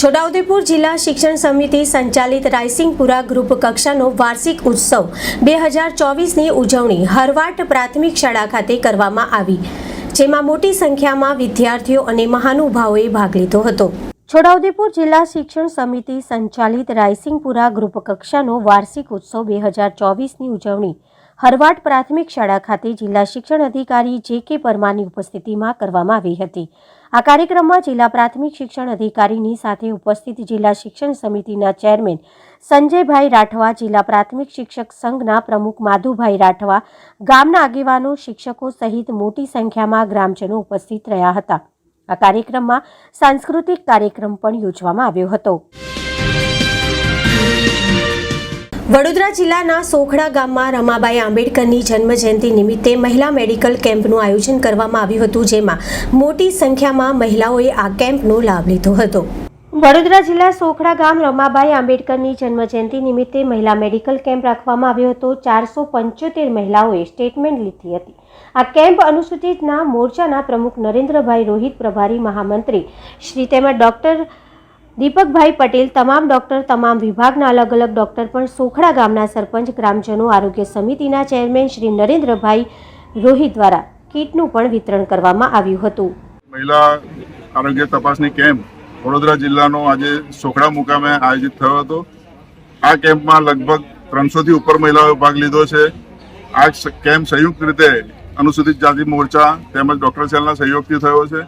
છોટાઉદેપુર જિલ્લા શિક્ષણ સમિતિ સંચાલિત રાયસિંગપુરા ગ્રુપ કક્ષાનો વાર્ષિક ઉત્સવ બે હજાર ચોવીસની ઉજવણી હરવાટ પ્રાથમિક શાળા ખાતે કરવામાં આવી, જેમાં મોટી સંખ્યામાં વિદ્યાર્થીઓ અને મહાનુભાવોએ ભાગ લીધો હતો. છોટાઉદેપુર જિલ્લા શિક્ષણ સમિતિ સંચાલિત રાયસિંગપુરા ગ્રુપ કક્ષાનો વાર્ષિક ઉત્સવ બે હજાર ચોવીસની ઉજવણી હરવાટ પ્રાથમિક શાળા ખાતે જિલ્લા શિક્ષણ અધિકારી જે કે પરમારની ઉપસ્થિતિમાં કરવામાં આવી હતી. આ કાર્યક્રમમાં જિલ્લા પ્રાથમિક શિક્ષણ અધિકારીની સાથે ઉપસ્થિત જિલ્લા શિક્ષણ સમિતિના ચેરમેન સંજયભાઈ રાઠવા, જિલ્લા પ્રાથમિક શિક્ષક સંઘના પ્રમુખ માધુભાઈ રાઠવા, ગામના આગેવાનો, શિક્ષકો સહિત મોટી સંખ્યામાં ગ્રામજનો ઉપસ્થિત રહ્યા હતા. આ કાર્યક્રમમાં સાંસ્કૃતિક કાર્યક્રમ પણ યોજવામાં આવ્યો હતો. વડોદરા જિલ્લાના સોખડા ગામમાં રમાબાઈ આંબેડકરની જન્મજયંતિ નિમિત્તે મહિલા મેડિકલ કેમ્પનું આયોજન કરવામાં આવ્યું હતું, જેમાં મોટી સંખ્યામાં મહિલાઓએ આ કેમ્પનો લાભ લીધો હતો. વડોદરા જિલ્લા સોખડા ગામ રમાબાઈ આંબેડકરની જન્મજયંતિ નિમિત્તે મહિલા મેડિકલ કેમ્પ રાખવામાં આવ્યો હતો. ચારસો પંચોતેર મહિલાઓએ સ્ટેટમેન્ટ લીધી હતી. આ કેમ્પ અનુસૂચિતના મોરચાના પ્રમુખ નરેન્દ્રભાઈ રોહિત પ્રભારી મહામંત્રી, શ્રી તેમજ ડોક્ટર દીપકભાઈ પટેલ તમામ ડોક્ટર, તમામ વિભાગના અલગ અલગ ડોક્ટર પણ સોખડા ગામના સરપંચ, ગ્રામજનો, આરોગ્ય સમિતિના ચેરમેન શ્રી નરેન્દ્રભાઈ રોહિત દ્વારા કીટનું પણ વિતરણ કરવામાં આવ્યું હતું. મહિલા આરોગ્ય તપાસની કેમ્પ વડોદરા જિલ્લાનો આજે સોખડા મુકામે આયોજિત થયો હતો. આ કેમ્પમાં લગભગ ત્રણસો થી ઉપર મહિલાઓએ ભાગ લીધો છે. આ કેમ્પ સંયુક્ત રીતે અનુસૂચિત જાતિ મોરચા તેમજ ડોક્ટર સેલના સહયોગથી થયો છે.